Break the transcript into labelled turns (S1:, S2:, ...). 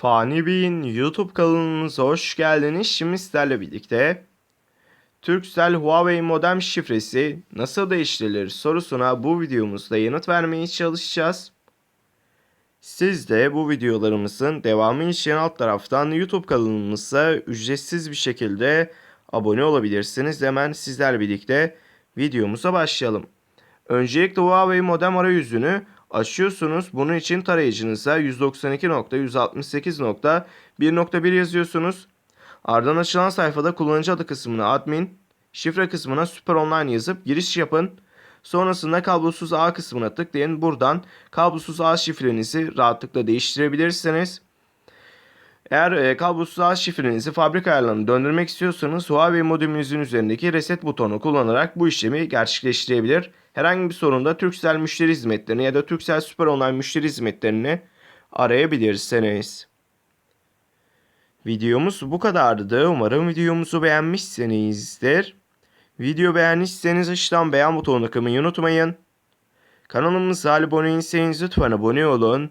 S1: Fani Bey'in YouTube kanalımıza hoş geldiniz. Şimdi sizlerle birlikte Turkcell Huawei modem şifresi nasıl değiştirilir sorusuna bu videomuzda yanıt vermeye çalışacağız. Siz de bu videolarımızın devamı için alt taraftan YouTube kanalımıza ücretsiz bir şekilde abone olabilirsiniz. Hemen sizlerle birlikte videomuza başlayalım. Öncelikle Huawei modem arayüzünü açıyorsunuz. Bunun için tarayıcınıza 192.168.1.1 yazıyorsunuz. Ardından açılan sayfada kullanıcı adı kısmına admin, şifre kısmına süper online yazıp giriş yapın. Sonrasında kablosuz ağ kısmına tıklayın. Buradan kablosuz ağ şifrenizi rahatlıkla değiştirebilirsiniz. Eğer e, kablosuz ağ şifrenizi fabrika ayarlarına döndürmek istiyorsanız Huawei modeminizin üzerindeki reset butonu kullanarak bu işlemi gerçekleştirebilir. Herhangi bir sorunda Turkcell müşteri hizmetlerini ya da Turkcell Süper Online müşteri hizmetlerini arayabilirsiniz. Videomuz bu kadardı. Umarım videomuzu beğenmişsinizdir. Video beğenmişseniz aşağıdan beğen butonuna kılmayı unutmayın. Kanalımıza abone değilseniz lütfen abone olun.